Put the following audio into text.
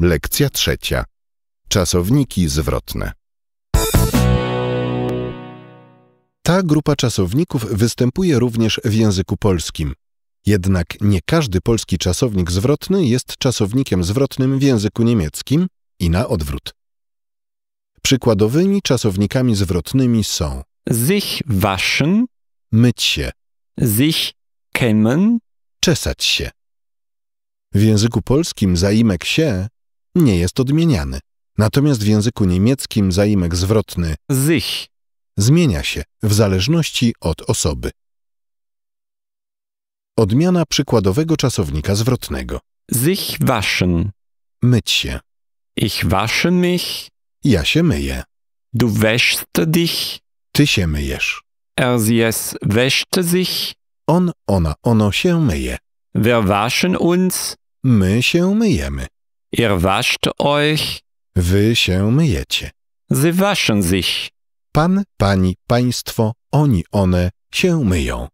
Lekcja trzecia. Czasowniki zwrotne. Ta grupa czasowników występuje również w języku polskim. Jednak nie każdy polski czasownik zwrotny jest czasownikiem zwrotnym w języku niemieckim i na odwrót. Przykładowymi czasownikami zwrotnymi są sich waschen, myć się, sich kämmen, czesać się. W języku polskim zaimek się nie jest odmieniany. Natomiast w języku niemieckim zaimek zwrotny sich, zmienia się w zależności od osoby. Odmiana przykładowego czasownika zwrotnego. sich waschen. Myć się. Ich wasche mich, Ja się myję. du wäschst dich, Ty się myjesz. er sie es wäschte sich, On, ona, ono się myje. wir waschen uns, My się myjemy. Ihr wascht euch, Wy się myjecie. sie waschen sich. Pan, pani, państwo, oni, one się myją.